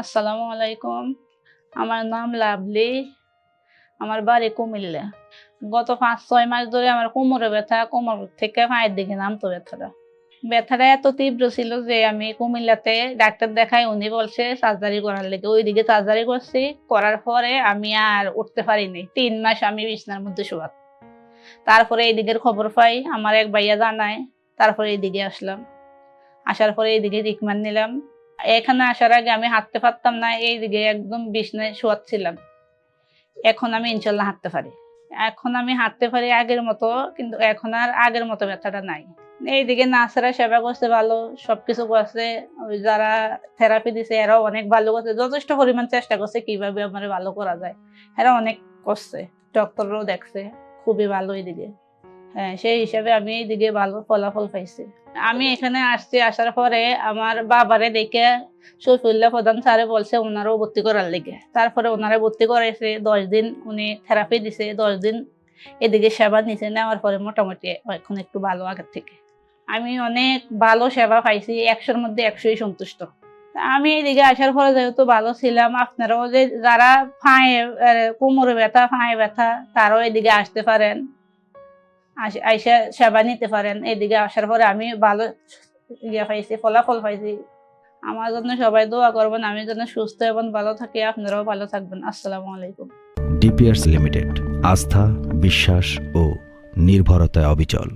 আসসালামু আলাইকুম। আমার নাম লাভলি। আমার বাড়ি কুমিল্লা। গত পাঁচ, ছয় মাস ধরে আমার কোমরে ব্যথা, কোমর থেকে পায়ের দিকে নামতো ব্যথাটা। ব্যথাটা এত তীব্র ছিল যে আমি কুমিল্লাতে ডাক্তার দেখাই উনি বলছে, সার্জারি করার লেগে ওইদিকে সার্জারি করছি। করার পরে আমি আর উঠতে পারিনি। তিন মাস আমি বিছনার মধ্যে শোয়া তারপরে এইদিকের খবর পাই, আমার এক ভাইয়া জানায়, তারপরে এইদিকে আসলাম। আসার পরে এইদিকে ট্রিটমেন্ট নিলাম। এখানে আসার আগে আমি হাঁটতে পারতাম না, এইদিকে একদম বিছনায় শোয়াচ্ছিলাম। এখন আমি ইনশাল্লাহ হাঁটতে পারি। এখন আমি হাঁটতে পারি আগের মতো, কিন্তু এখন আর আগের মতো ব্যথাটা নাই। এইদিকে নার্সরা সেবা করছে ভালো, সবকিছু করছে। ওই যারা থেরাপি দিছে, এরাও অনেক ভালো করছে। যথেষ্ট পরিমাণ চেষ্টা করছে কীভাবে আমার ভালো করা যায়। এরা অনেক করছে ডক্টররাও দেখছে, খুবই ভালো এইদিকে। হ্যাঁ সেই হিসাবে আমি এইদিকে ভালো ফলাফল পাইছি। আমি এখানে আসছি, আসার পরে আমার বাবারে দেখে শফিউল্লাহ প্রধান স্যারে বলছে ওনারও ভর্তি করার লেগে। তারপরে ওনারা ভর্তি করাইছে, দশ দিন উনি থেরাপি দিছে, দশ দিন এদিকে সেবা নিছে, নেওয়ার পরে মোটামুটি এখন একটু ভালো আগের থেকে। আমি অনেক ভালো সেবা পাইছি, একশোর মধ্যে একশোই সন্তুষ্ট। আমি এদিকে আসার পরে যেহেতু ভালো ছিলাম, আপনারাও যে যারা ফাঁয়ে কোমরে ব্যথা ফাঁয়ে ব্যথা, তারাও এদিকে আসতে পারেন। আইসা সেবা নিতে পারেন। এদিকে আসার পরে আমি ভালো ইয়ে পাইছি, ফলাফল পাইছি। আমার জন্য সবাই দোয়া করবেন, আমি যেন সুস্থ এবং ভালো থাকি। আপনারাও ভালো থাকবেন। আসসালামু আলাইকুম। ডিপিআরস লিমিটেড, আস্থা, বিশ্বাস ও নির্ভরতায় অবিচল।